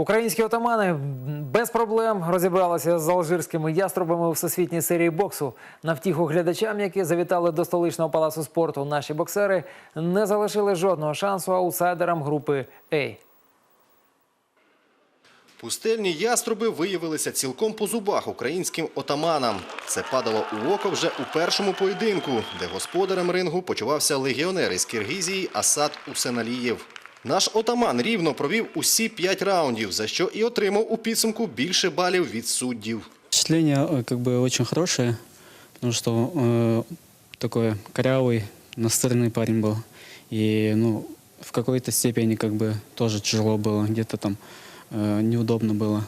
Українські отамани без проблем розібралися з алжирськими яструбами у всесвітній серії боксу. На втіху глядачам, які завітали до столичного палацу спорту, наші боксери не залишили жодного шансу аутсайдерам групи А. Пустельні яструби виявилися цілком по зубах українським отаманам. Це падало у око вже у першому поєдинку, де господарем рингу почувався легіонер із Киргизії Асад Усеналієв. Наш отаман рівно провів усі п'ять раундів, за що і отримав у підсумку більше балів від суддів. Впечатление э, как бы очень хорошее, потому что э, такой корявый, настырный парень был. И ну, в какой-то степени как бы тоже тяжело было, где-то там э, неудобно было.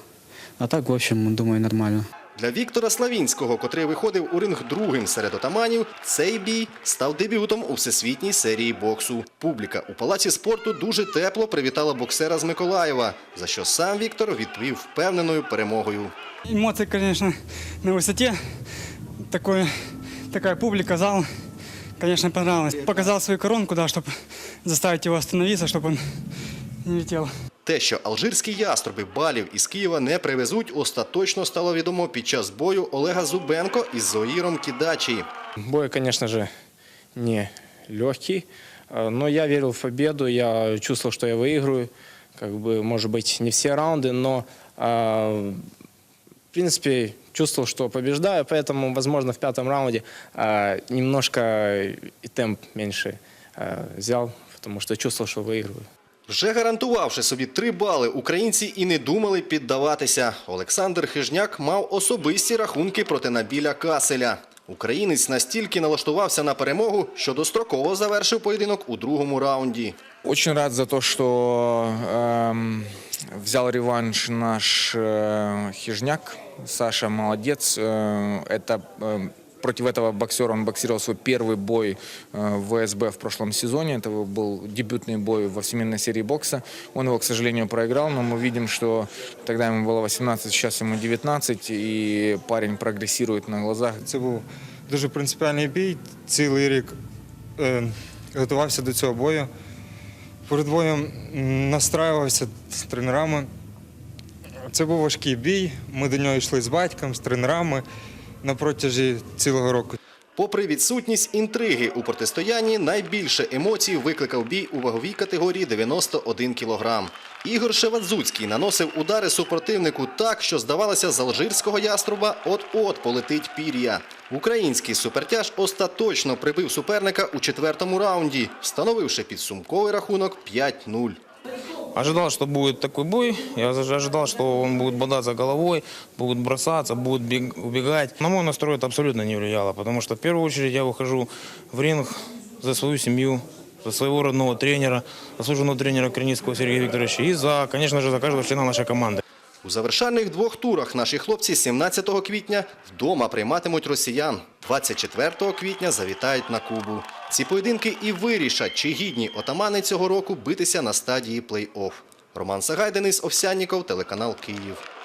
А так, в общем, думаю, нормально. Для Віктора Славінського, котрий виходив у ринг другим серед отаманів, цей бій став дебютом у всесвітній серії боксу. Публіка у палаці спорту дуже тепло привітала боксера з Миколаєва, за що сам Віктор відповів впевненою перемогою. Эмоции, конечно, на высоте. Такой, такая публика, зал, конечно, понравилось. Показал свою коронку, да, чтобы заставить его остановиться, чтобы он не летел. Те, що алжирські яструби балів із Києва не привезуть, остаточно стало відомо під час бою Олега Зубенко із Зоїром Кідачі. Бой, конечно же, не легкий, э, но я верил в победу, я чувствовал, что я выиграю. Как бы, может быть, не все раунды, но, э, в принципе, чувствовал, что побеждаю, поэтому, возможно, в пятом раунде э, немножко и темп меньше э, взял, потому что чувствовал, что выигрываю. Вже гарантувавши собі три бали, українці і не думали піддаватися. Олександр Хижняк мав особисті рахунки проти Набіля Каселя. Українець настільки налаштувався на перемогу, що достроково завершив поєдинок у другому раунді. Очень рад за то, что эм, взял реванш наш э, хижняк. Саша молодец. Э, это э, против этого боксера он боксировал свой первый бой э, в ВСБ в прошлом сезоне. Это был дебютный бой во всемирной серии бокса. Он его, к сожалению, проиграл, но мы видим, что тогда ему было 18, сейчас ему 19, и парень прогрессирует на глазах. Це був дуже принципіальний бій. Цілий рік е, готувався до цього бою. Перед боєм м, настраювався з тренерами. Це був важкий бій. Ми до нього йшли з батьком, з тренерами На протязі цілого року. Попри відсутність інтриги у протистоянні, найбільше емоцій викликав бій у ваговій категорії 91 кг. Ігор Шевадзуцький наносив удари супротивнику так, що здавалося, з алжирського яструба от-от полетить пір'я. Український супертяж остаточно прибив суперника у четвертому раунді, встановивши підсумковий рахунок 5-0. Ожидал, что будет такой бой. Я заж- ожидал, что он будет бодаться головой, будет бросаться, будет бег- убегать. На мой настрой это абсолютно не влияло, потому что в первую очередь я выхожу в ринг за свою семью, за своего родного тренера, заслуженного тренера Креницкого Сергея Викторовича и, за, конечно же, за каждого члена нашей команды. У завершальних двох турах наші хлопці 17 квітня вдома прийматимуть росіян. 24 квітня завітають на Кубу. Ці поєдинки і вирішать, чи гідні отамани цього року битися на стадії плей-офф. Роман Сагай, Денис Овсянніков, телеканал Київ.